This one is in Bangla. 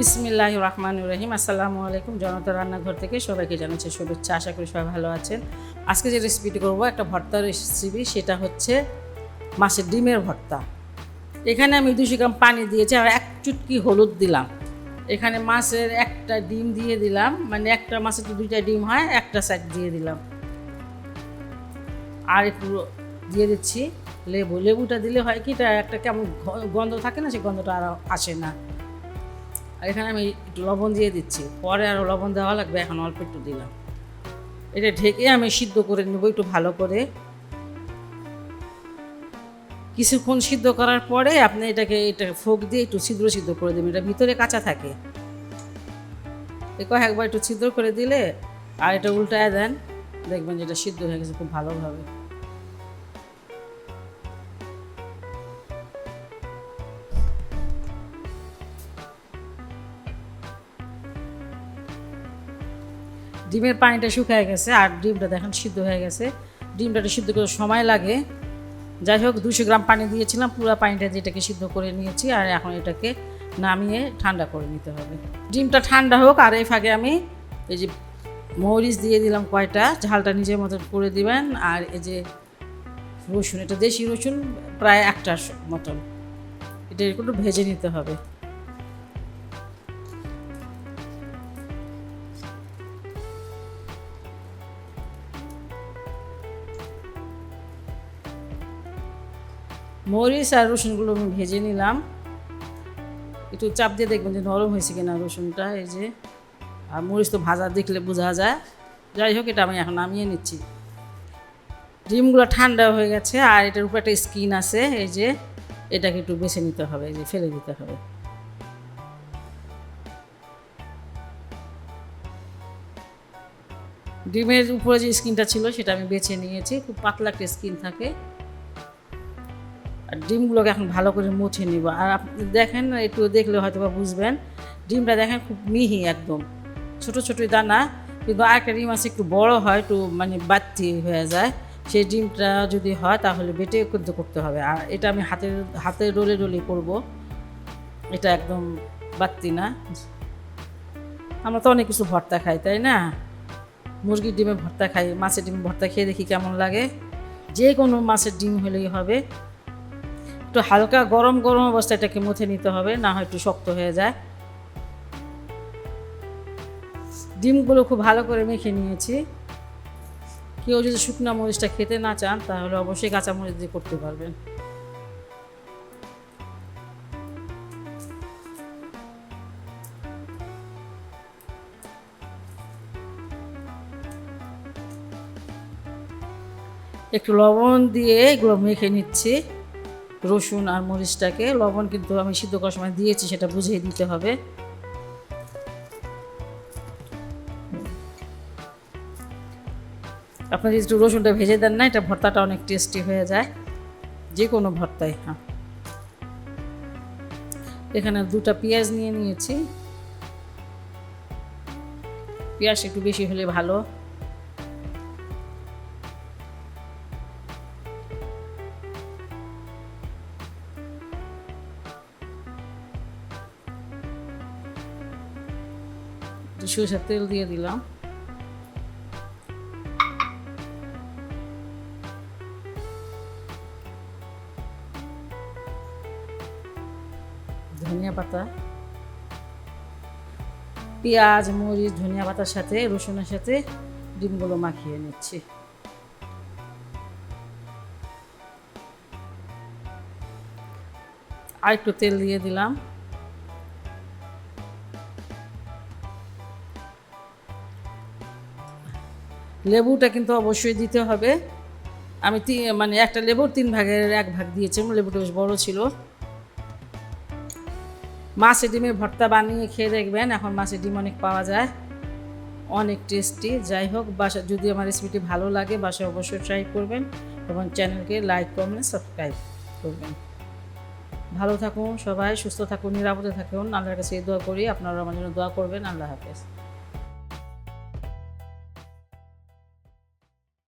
বিসমিল্লাহ রহমান রহিম আসসালামু আলাইকুম জনতা রান্নাঘর থেকে সবাইকে জানাচ্ছি শুভেচ্ছা। আশা করি সবাই ভালো আছেন। আজকে যে রেসিপিটি করব, একটা ভর্তার রেসিপি সেটা হচ্ছে মাছের ডিমের ভর্তা। এখানে আমি দুশো গ্রাম পানি দিয়েছি, আর এক চুটকি হলুদ দিলাম। এখানে মাছের একটা ডিম দিয়ে দিলাম মানে একটা মাছের তো দুইটা ডিম হয়, একটা সাইড দিয়ে দিলাম। আর একটু দিয়ে দিচ্ছি লেবু। লেবুটা দিলে হয় কি, এটা একটা কেমন গন্ধ থাকে না, সেই গন্ধটা আর আসে না। আর এখানে আমি একটু লবণ দিয়ে দিচ্ছি। পরে আরও লবণ দেওয়া লাগবে, এখন অল্প একটু দিলাম। এটা ঢেকে আমি সিদ্ধ করে নেব একটু ভালো করে। কিছুক্ষণ সিদ্ধ করার পরে আপনি এটাকে, এটা ফোক দিয়ে একটু ছিদ্র সিদ্ধ করে দেবেন, এটা ভিতরে কাঁচা থাকে। এ কয়েকবার একটু ছিদ্র করে দিলে, আর এটা উল্টায় দেন, দেখবেন যেটা সিদ্ধ হয়ে গেছে খুব ভালোভাবে। ডিমের পানিটা শুকিয়ে গেছে আর ডিমটা দেখেন সিদ্ধ হয়ে গেছে। ডিমটা সিদ্ধ করতে সময় লাগে। যাই হোক দুশো গ্রাম পানি দিয়েছিলাম, পুরো পানিটা দিয়ে এটাকে সিদ্ধ করে নিয়েছি আর এখন এটাকে নামিয়ে ঠান্ডা করে নিতে হবে। ডিমটা ঠান্ডা হোক আর এই ফাঁকে আমি এই যে মরিচ দিয়ে দিলাম কয়টা, ঝালটা নিজের মতো করে দিবেন। আর এই যে রসুন, এটা দেশি রসুন প্রায় একটার মতন। এটা একটু ভেজে নিতে হবে। মরিচ আর রসুনগুলো আমি ভেজে নিলাম। একটু চাপ দিয়ে দেখবেন যে নরম হয়েছে কিনা রসুনটা, এই যে। আর মরিচ তো ভাজা দেখলে বোঝা যায়। যাই হোক, এটা আমি এখন নামিয়ে নিচ্ছি। ডিমগুলো ঠান্ডা হয়ে গেছে, আর এটার উপরে একটা স্কিন আছে, এই যে। এটাকে একটু বেছে নিতে হবে, এই যে ফেলে দিতে হবে। ডিমের উপরে যে স্কিনটা ছিল, সেটা আমি বেছে নিয়েছি। খুব পাতলা একটা স্কিন থাকে। আর ডিমগুলোকে এখন ভালো করে মুছে নিব। আর আপনি দেখেন, একটু দেখলে হয়তো বা বুঝবেন, ডিমটা দেখেন খুব মিহি একদম। ছোট ছোটই দানা, কিন্তু আরেকটা ডিম আছে একটু বড় হয়, একটু মানে বাতি হয়ে যায়। সেই ডিমটা যদি হয়, তাহলে বেটে কিন্তু করতে হবে। আর এটা আমি হাতের হাতে রোলে রোলে করব। এটা একদম বাত্তি না। আমরা তো অনেক কিছু ভর্তা খাই, তাই না? মুরগির ডিমে ভর্তা খাই, মাছের ডিম ভর্তা খেয়ে দেখি কেমন লাগে। যে কোনো মাছের ডিম হলেই হবে। একটু হালকা গরম গরম অবস্থায় এটাকে মুছে নিতে হবে, না হয় একটু শক্ত হয়ে যায়। ডিমগুলো খুব ভালো করে মেখে নিয়েছি। কেউ যদি শুকনো মরিচটা খেতে না চান, তাহলে অবশ্যই কাঁচা মরিচ দিয়ে করতে পারবেন। একটু লবণ দিয়ে এগুলো মেখে নিচ্ছি। রসুন আর মরিচটাকে, লবণ কিন্তু আমি সিদ্ধ করার সময় দিয়েছি, সেটা বুঝিয়ে দিতে হবে। আপনার একটু রসুনটা ভেজে দেন না, এটা ভর্তাটা অনেক টেস্টি হয়ে যায় যে কোনো ভর্তায় হ্যাঁ। এখানে দুটা পেঁয়াজ নিয়ে নিয়েছি। পেঁয়াজ একটু বেশি হলে ভালো। ধনিয়া পাতা, পেঁয়াজ, মরিচ, ধনিয়া পাতার সাথে, রসুনের সাথে ডিমগুলো মাখিয়ে নিচ্ছি। আর একটু তেল দিয়ে দিলাম। লেবুটা কিন্তু অবশ্যই দিতে হবে। আমি মানে একটা লেবুর তিন ভাগের এক ভাগ দিয়েছিলাম, লেবুটা বেশ বড় ছিল। মাছের ডিমের ভর্তা বানিয়ে খেয়ে দেখবেন, এখন মাছের ডিম অনেক পাওয়া যায়। অনেক টেস্টি, যাই হোক, বাসা, যদি আমার রেসিপিটি ভালো লাগে, বাসায় অবশ্যই ট্রাই করবেন এবং চ্যানেলকে লাইক, কমেন্ট, সাবস্ক্রাইব করবেন। ভালো থাকুন সবাই, সুস্থ থাকুন, নিরাপদে থাকুন। আল্লাহর কাছে দোয়া করি আপনারা আমার জন্য দোয়া করবেন। আল্লাহ হাফেজ।